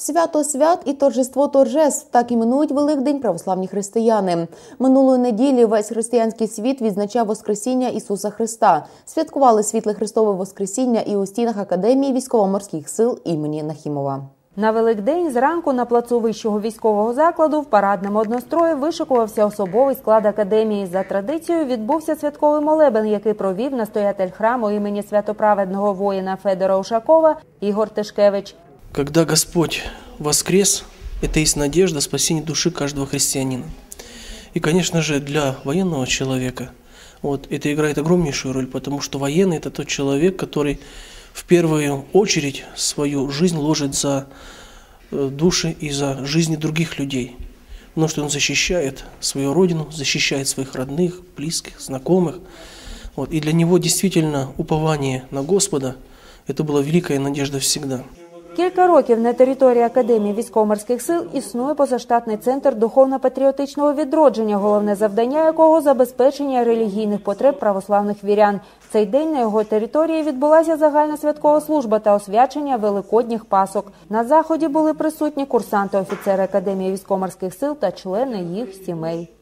Свято свят і торжество торжеств так іменують Великдень православні християни. Минулої неділі весь християнський світ відзначав Воскресіння Ісуса Христа. Святкували світле Христове Воскресіння і у стінах Академії військово-морських сил імені Нахімова. На Великдень зранку на плацу вищого військового закладу в парадному однострої вишикувався особовий склад академії. За традицією відбувся святковий молебен, який провів настоятель храму імені святоправедного воїна Федора Ушакова Ігор Тишкевич. Когда Господь воскрес, это есть надежда спасения души каждого христианина. И, конечно же, для военного человека вот, это играет огромнейшую роль, потому что военный – это тот человек, который в первую очередь свою жизнь ложит за э, души и за жизни других людей. Потому что он защищает свою родину, защищает своих родных, близких, знакомых. Вот. И для него действительно упование на Господа – это была великая надежда всегда. Кілька років на території Академії військово-морських сил існує позаштатний центр духовно-патріотичного відродження, головне завдання якого забезпечення релігійних потреб православних вірян. Цей день на його території відбулася загальна святкова служба та освячення великодніх пасок. На заході були присутні курсанти, офіцери Академії військово-морських сил та члени їх сімей.